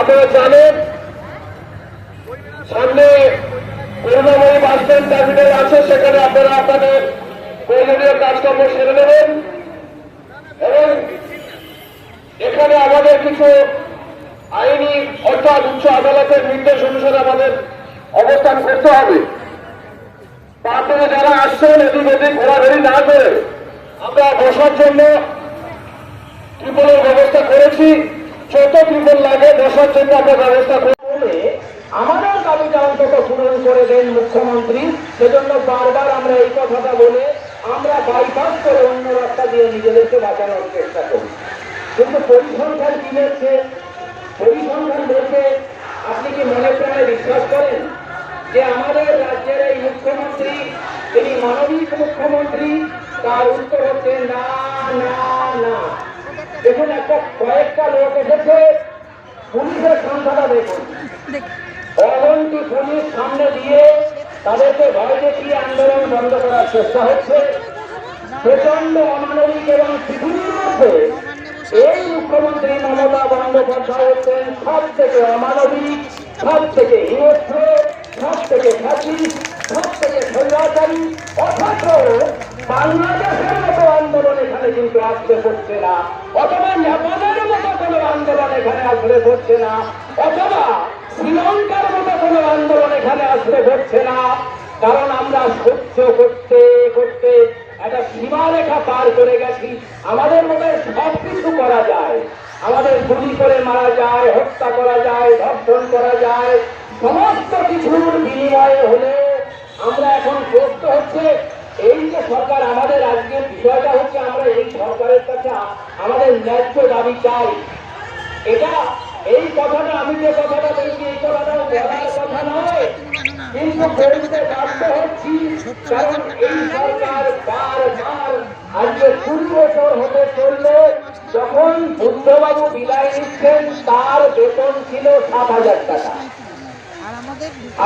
আপনারা জানেন, সামনে করুণাময়ী বাস স্ট্যান্ড টার্মিনাল আছে, সেখানে আপনারা আপনাদের প্রয়োজনীয় কাজকর্ম সেরে নেবেন। এবং এখানে আমাদের কিছু আইনি, অর্থাৎ উচ্চ আদালতের নির্দেশ অনুসারে আমাদের অবস্থান করতে হবে। তারপরে যারা আসছেন, এদিক এদিক ঘোরাঘুরি না করে আমরা বসার জন্য ত্রিপলের ব্যবস্থা করেছি। যত ত্রিপল লাগে বসার জন্য আমরা ব্যবস্থা করে আমাদের দাবিটা অন্তত পূরণ করে দেন মুখ্যমন্ত্রী। সেজন্য বারবার আমরা এই কথাটা বলে আমরা বাইপাস করে অন্য রাস্তা দিয়ে নিজেদেরকে বাঁচানোর চেষ্টা করি। কিন্তু পরিসংখ্যান কি বলছে? পরিসংখ্যান বলছে আপনি কি মনে প্রাণে বিশ্বাস করেন যে আমাদের রাজ্যের এই মুখ্যমন্ত্রী, তিনি মানবিক মুখ্যমন্ত্রী, তার উত্তর হচ্ছে না না। দেখুন একটা কয়েকটা লোক এসেছে পুলিশের সংখ্যাটা দেখুন। অগন্তি পুলিশ সামনে দিয়ে তাদেরকে ভয় দেখিয়ে আন্দোলন বন্ধ করার চেষ্টা হচ্ছে। প্রচণ্ড অমানবিক এবং মধ্যে এই মুখ্যমন্ত্রী মমতা বন্দ্যোপাধ্যায় হচ্ছেন সব থেকে অমানবিক সব থেকে হিংস্র সব থেকে ফ্যাসিস্ট সব থেকে স্বৈরাচারী অথচ বাংলাদেশের মতো আন্দোলন এখানে কিন্তু আসতে পড়ছে না। অথবা নেপালের মতো কোনো আন্দোলন এখানে আসলে পড়ছে না। অথবা শ্রীলঙ্কার মতো কোনো আন্দোলন এখানে আসলে পড়ছে না। কারণ আমরা সহ্য করতে করতে একটা সীমারেখা পার করে গেছি। আমাদের মধ্যে সব কিছু করা যায়। আমাদের গুলি করে মারা যায়, হত্যা করা যায়, ধর্ষণ করা যায়। সমস্ত কিছুর বিনিময়ে হলে আমরা এখন প্রশ্ন হচ্ছে। এই যে সরকার আমাদের আজকের বিষয়টা হচ্ছে আমরা এই সরকারের কাছে আমাদের ন্যায্য দাবি চাই। এটা এই কথাটা, আমি যে কথাটা বলছি, এই কথাটা বলার কথা নয়। তার বেতন ছিল সাত হাজার টাকা।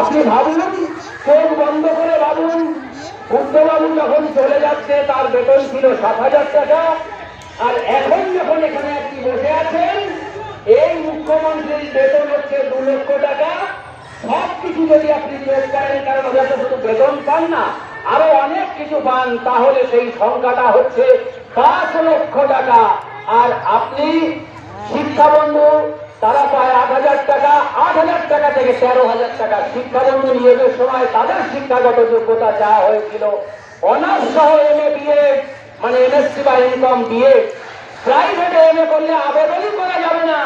আপনি ভাবুন, চোখ বন্ধ করে ভাবুন বুদ্ধবাবু যখন চলে যাচ্ছে, তার বেতন ছিল সাত হাজার টাকা, আর এখন যখন এখানে আপনি বসে আছেন এই মুখ্যমন্ত্রীর বেতন হচ্ছে দু লক্ষ টাকা। সব কিছু যদি আপনি যোগ করেন, কারণ ওরা তো শুধু বেতন পান না, আরও অনেক কিছু পান, তাহলে সেই সংখ্যাটা হচ্ছে পাঁচ লক্ষ টাকা। আর আপনি শিক্ষাবন্ধু, তারা পায় আট হাজার টাকা, আট হাজার টাকা থেকে তেরো হাজার টাকা। শিক্ষা শিক্ষাবন্ধু নিয়োগের সময় তাদের শিক্ষাগত যোগ্যতা যা হয়েছিল, অনার্স সহ এম এ বিএ মানে এমএসসি বা ইনকম বিএ প্রাইভেটে এম এ করলে আবেদনই করা যাবে না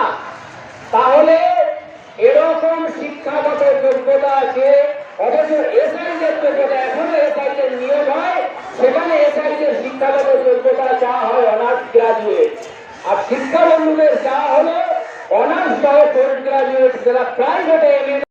তাহলে এরকম শিক্ষাগত যোগ্যতা আছে অথচ এসআইদের হয়, সেখানে যা হয় আর শিক্ষাবন্ধুদের চাওয়া হলো অনার্স সহ পোস্ট গ্রাজুয়েট, যারা প্রাইভেটে এম